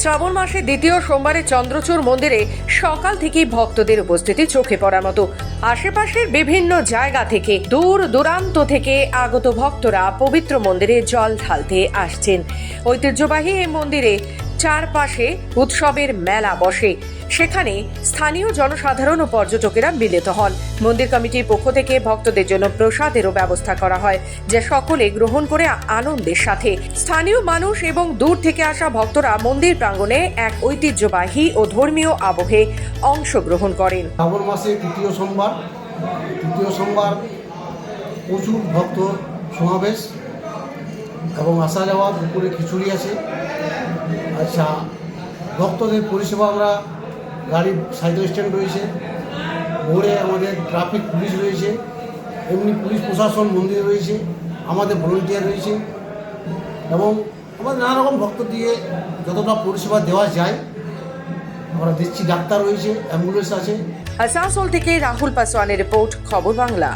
শ্রাবণ মাসে দ্বিতীয় সোমবারে চন্দ্রচূড় মন্দিরে সকাল থেকেই ভক্তদের উপস্থিতি চোখে পড়ার মতো। আশেপাশের বিভিন্ন জায়গা থেকে, দূর দূরান্ত থেকে আগত ভক্তরা পবিত্র মন্দিরে জল ঢালতে আসছেন। ঐতিহ্যবাহী এই মন্দিরে চারপাশে উৎসবের মেলা বসে। সেখানে স্থানীয় জনসাধারণ ও পর্যটকেরা মিলিত হন। মন্দির কমিটির পক্ষ থেকে ভক্তদের জন্য প্রসাদেরও ব্যবস্থা করা হয়, যা সকলে গ্রহণ করে আনন্দের সাথে। স্থানীয় মানুষ এবং দূর থেকে আসা ভক্তরা মন্দির প্রাঙ্গণে এক ঐতিহ্যবাহী ও ধর্মীয় আবহে অংশগ্রহণ করেন। শ্রাবণ মাসে তৃতীয় সোমবার। তৃতীয় সোমবার প্রচুর ভক্ত সমাবেশ এবং আসা যাওয়া দুপুরে খিচুড়ি আছে। আচ্ছা ভক্তদের পরিষেবা আমরা গাড়ির সাইকেল স্ট্যান্ড রয়েছে ভোরে আমাদের ট্রাফিক পুলিশ রয়েছে, এমনি পুলিশ প্রশাসন মন্দির রয়েছে, আমাদের ভলেন্টিয়ার রয়েছে এবং আমাদের নানা রকম ভক্ত দিয়ে যতটা পরিষেবা দেওয়া যায়, আমরা দিচ্ছি ডাক্তার রয়েছে, অ্যাম্বুলেন্স আছে। আসানসোল থেকে রাহুল পাসওয়ানের রিপোর্ট, খবর বাংলা।